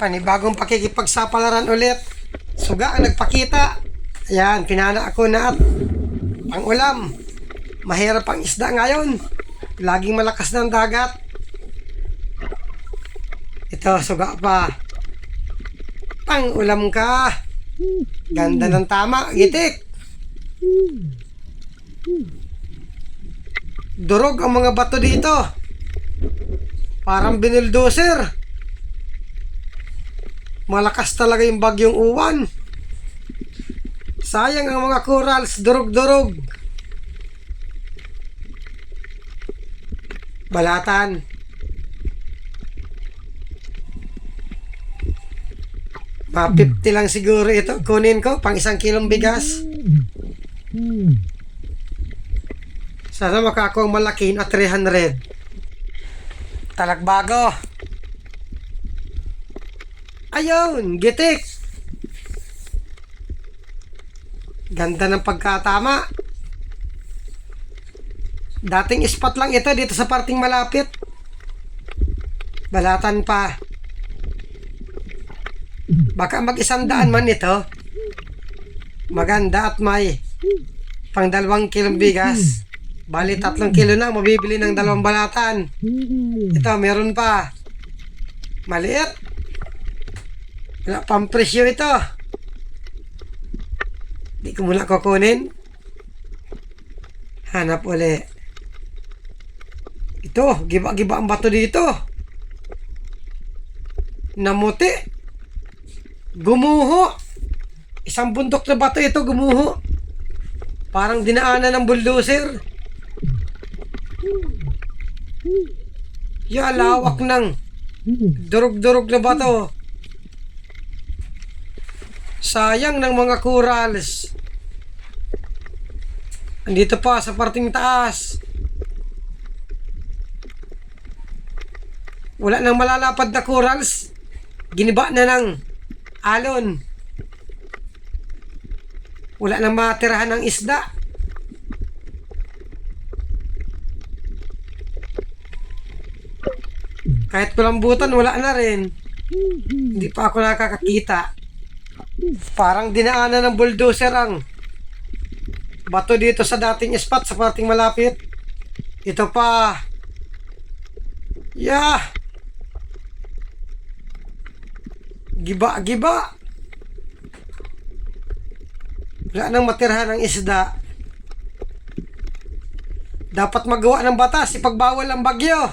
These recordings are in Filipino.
panibagong pakikipagsapalaran ulit. Suga ang nagpakita. Ayan, pinana ako na at ang ulam. Mahirap ang isda ngayon. Laging malakas ng dagat. Ito, suga pa. Pang ulam ka. Ganda ng tama, gitik. Durog ang mga bato dito. Parang binildoser. Malakas talaga yung bagyong uwan. Sayang ang mga corals, durog-durog. Balatan. Pa 50 lang siguro ito. Kunin ko pang isang kilong bigas. Sana makakuha ang malaki na 300. Talagbago. Ayun, gitik. Ganda ng pagkatama. Dating spot lang ito dito sa parting malapit. Balatan pa. Baka mag-isang daan man ito. Maganda at may pang dalawang kilong bigas. Bali, tatlong kilo na, mabibili ng dalawang balatan. Ito, meron pa. Maliit. Wala pang presyo ito. Di ko muna kukunin. Hanap uli. Ito, giba-giba ang bato dito. Namuti. Gumuho. Isang bundok na bato ito, gumuho. Parang dinaanan ng bulldozer. Ya, lawak ng durog-durog na bato. Sayang ng mga corals. Andito pa sa parting taas. Wala nang malalapad na corals. Giniba na ng alon. Wala nang matirahan ng isda. Kahit kulambutan, wala na rin. Hindi pa ako nakakakita. Parang dinaanan ng bulldozer ang bato dito sa dating spot sa parting malapit. Ito pa. Yeah. Giba, giba. Wala nang matirhan ng isda. Dapat magawa ng batas, ipagbawal ang bagyo.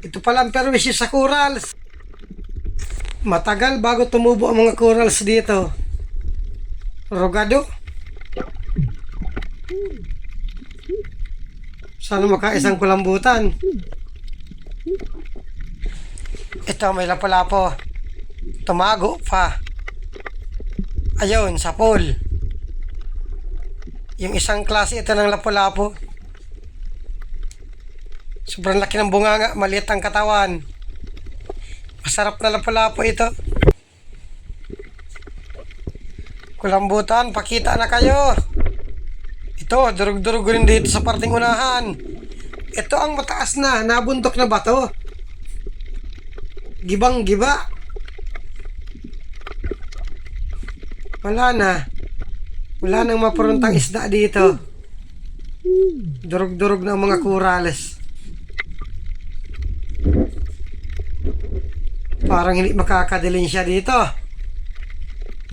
Ito palang perwisyo sa corals. Matagal bago tumubo ang mga corals dito. Rogado. Sana makaisang kulambutan. Ito may lapo-lapo. Tumago pa. Ayun, sa pool. Yung isang klase ito ng lapo-lapo. Sobrang laki ng bunganga, maliit ang katawan. Masarap na lapo-lapo ito. Kulambutan, pakita na kayo. Ito, durug-durug rin dito sa parting unahan. Ito ang mataas na, nabundok na bato. Gibang-giba. Wala na. Wala nang mapuruntang isda dito. Durug-durug na ang mga kurales. Parang hindi makakadilin siya dito.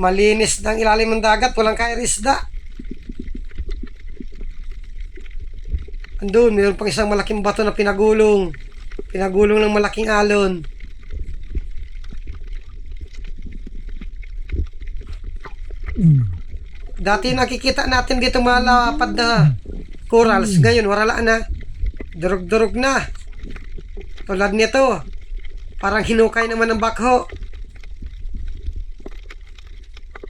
Malinis ng ilalim ng dagat, walang kairisda. Andun, mayroon pang isang malaking bato na pinagulong. Pinagulong ng malaking alon. Dati nakikita natin dito mga lapad na corals. Ngayon, wala na. Durog-durog na. Tulad nito. Parang hinukay naman ng bakho.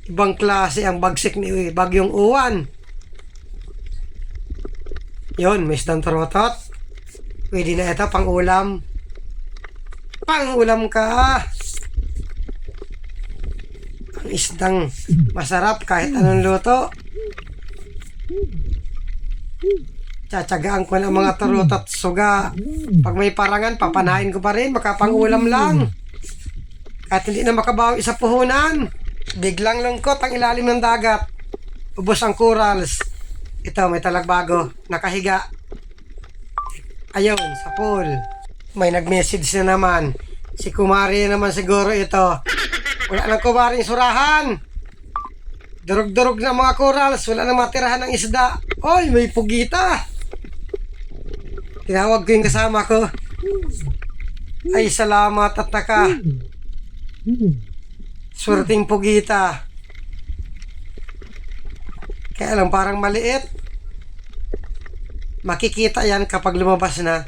Ibang klase ang bagsik ni Bagyong Uwan. Yon, may isdang trotot. Pwede na ito, pang ulam. Pang ulam ka. Ang isdang masarap kahit anong luto. Tsatsagaan ko ng mga turot at suga. Pag may parangan, papanain ko pa rin. Baka pang ulam lang. At hindi na makabawi sa puhunan. Biglang lungkot ang ilalim ng dagat. Ubos ang corals. Ito, may talagbago. Nakahiga. Ayun, sa pool. May nag-message na naman. Si Kumari naman siguro ito. Wala nang kumaring surahan. Durog-durog na mga corals. Wala nang matirahan ng isda. Oy, may pugita. Tinawag ko yung kasama ko. Ay, salamat at naka. Swerting pugita. Kaya lang parang maliit. Makikita yan kapag lumabas na.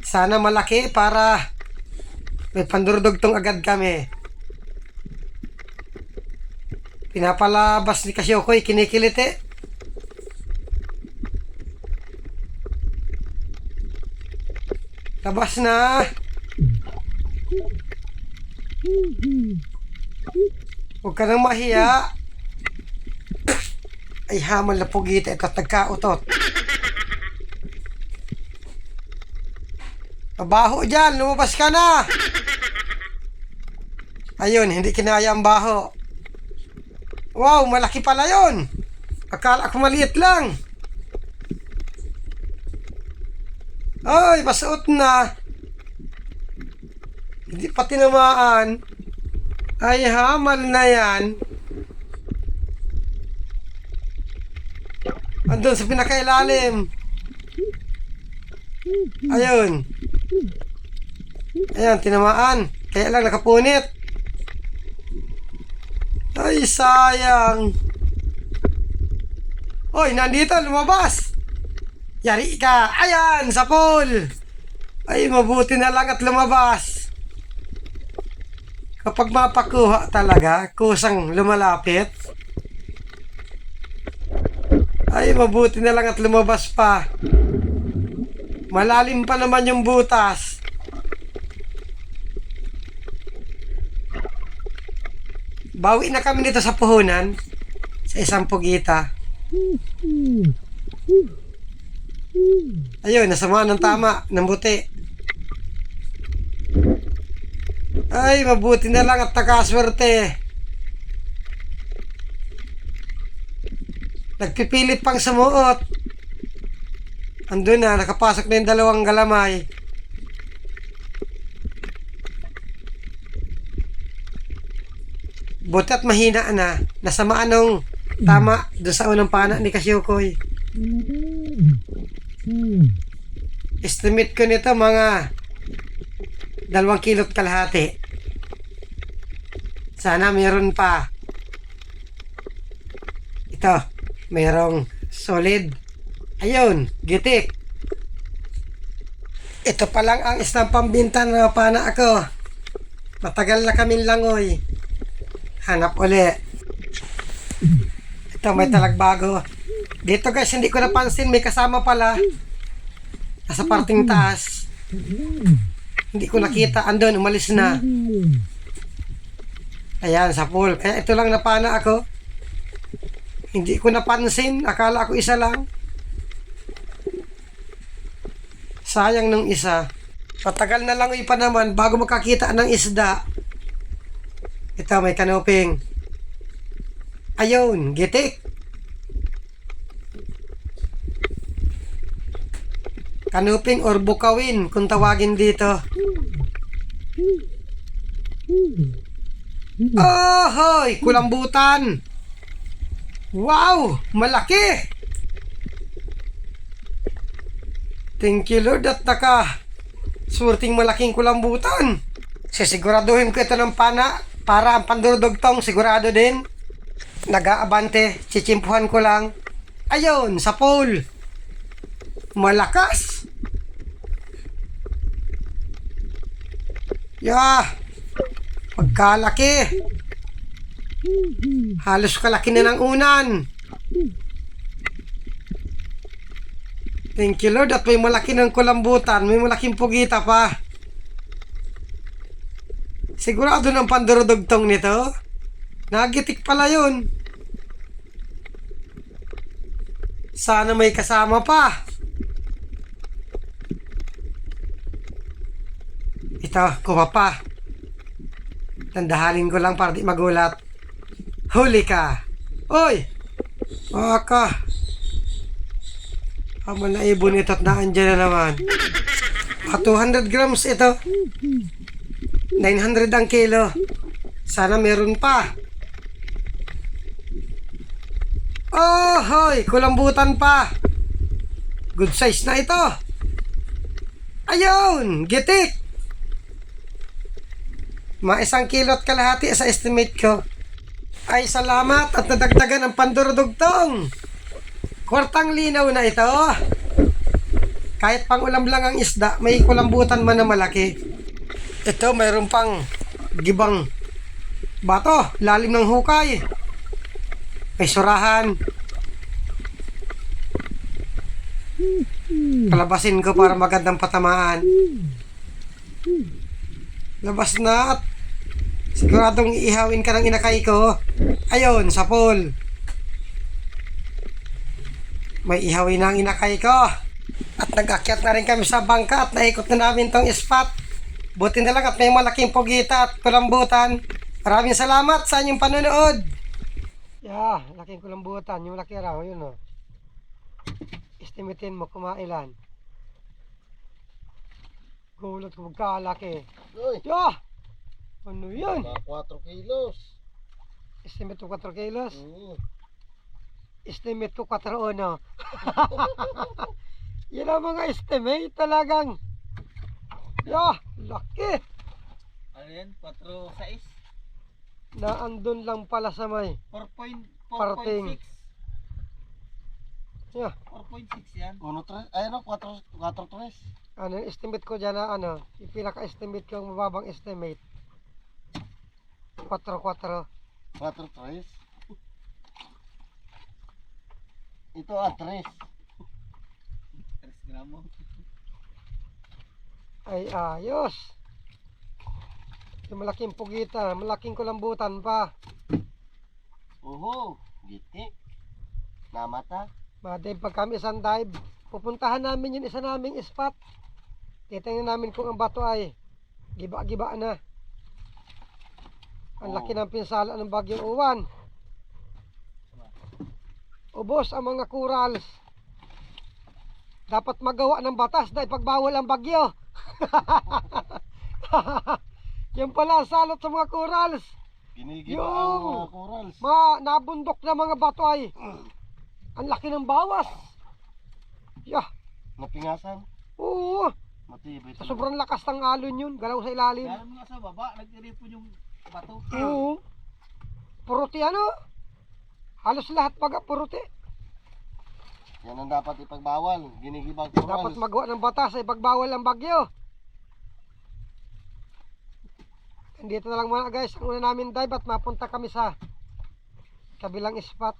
Sana malaki para may pandurdugtong agad kami. Pinapalabas ni Kasyokoy, kinikiliti. Labas na! Huwag ka nang mahiya. Ay, hamal na pugita ito at nagkautot. Mabaho dyan, lumabas ka na! Ayun, hindi kinaya ang baho. Wow, malaki pala yon. Akala ko maliit lang. Ay, masuot na. Hindi pa tinamaan. Ay, hamal na yan. Andun sa pinakailalim. Ayun. Ayan, tinamaan. Kaya lang nakapunit. Ay, sayang. Hoy, nandito, lumabas. Yari ka. Ayan, sa pool. Ay, mabuti na lang at lumabas. Kapag mapakuha talaga, kusang lumalapit. Ay, mabuti na lang at lumabas pa. Malalim pa naman yung butas. Bawi na kami dito sa puhunan. Sa isang pugita. Ayun, nasama ng tama, ng buti. Ay, mabuti na lang at nakaswerte. Nagpipilit pang sumuot. Andun na, nakapasok na yung dalawang galamay. Buti at mahina na. Nasamaan nung tama doon sa unang pana ni Kasyukoy. Estimate ko nito mga dalawang kilot kalahati. Sana meron pa. Ito, merong solid. Ayun, gitik. Ito pa lang ang isang pambinta na pana ako. Matagal na kaming langoy. Hanap uli. Ito, may talagbago. Dito guys, hindi ko napansin. May kasama pala. Nasa parting taas. Hindi ko nakita. Andun, umalis na. Ayan, sa pool. Kaya ito lang napana ako. Hindi ko napansin. Akala ko isa lang. Sayang nung isa. Patagal na lang pa naman bago makakita ng isda. Ito, may kanoping. Ayun, gitik. Kanuping or bukawin kung tawagin dito. Ahoy! Kulambutan! Wow! Malaki! Thank you Lord at naka surting malaking kulambutan. Sisiguraduhin ko ito ng pana para ang pandurudugtong sigurado din. Nag-aabante, chichimpuhan ko lang. Ayun, sa pole. Malakas. Yeah. Pagkalaki. Halos kalaki na ng unan. Thank you Lord at may malaki ng kulambutan. May malaking pugita pa. Sigurado ng pandurudugtong nito. Nagitik pala yun. Sana may kasama pa. Ito, kuha pa. Tandahalin ko lang para di magulat. Huli ka. Oy! Baka. Amo na ibon ito at naandyan na naman. Ah, 200 grams ito. 900 ang kilo. Sana meron pa. Oh, hoy, kulambutan pa. Good size na ito. Ayun, gitik. Mga isang kilo at kalahati sa estimate ko. Ay salamat at nadagdagan ang pandurudugtong. Kwartang linaw na ito. Kahit pang ulam lang ang isda, may kulambutan man na malaki. Ito, mayroon pang gibang bato, lalim ng hukay. May surahan. Palabasin ko para magandang patamaan. Labas na at siguradong iihawin ka ng inakay ko. Ayun, sa pool. May ihawin na ang inakay ko. At nag-akyat na rin kami sa bangka at naikot na namin tong spot. Buti na lang at may malaking pugita at kulambutan. Maraming salamat sa inyong panonood. Yeah, laking kulambutan. Yung laki raw, yun o. Estimatein mo kumailan. Gulat ko magkalaki. Uy, Yeah! Ano yun? mga 4 kilos. Estimate ko 4 kilos. Oo. Estimate ko 4 ono. Yan ang mga estimate talagang. Yeah, laki. Ano yan? 4 size? Na andun lang pala sa may. 4.6 Parting. Yeah. 4.6 yan. Uno tres, ay ano, 4, 4 tres. Ano yung estimate ko dyan na ano? Yung pinaka-estimate ko ang mababang estimate. 4-4. 4 tres. Ito ah, tres. 3 gramo. Ay ayos. Yung malaking pugita, malaking kulambutan pa. Oho, gitik. Namata. Madive pag kami isang dive, pupuntahan namin yung isa naming spot. Titingnan namin kung ang bato ay giba-giba na. Ang laki ng pinsala ng bagyong uwan. Ubos ang mga corals. Dapat magawa ng batas dahil pagbawal ang bagyo. Yan pala ang salot sa mga corals. Ginigiba Yung- ang mga corals. Ma, nabundok na mga bato ay ang laki ng bawas. Yeah, Napingasan. oo. Matibay. Sobrang lakas ng alon yun, galaw sa ilalim. Mo nga sa baba, nagtiripon yung bato. Oo. Puruti ano? Halos lahat pag puruti. Yan ang dapat ipagbawal. Ginigiba ang corals. Dapat magawa ng batas ay pagbawal ang bagyo. Dito na lang muna guys, ang una namin dive at mapunta kami sa kabilang spot.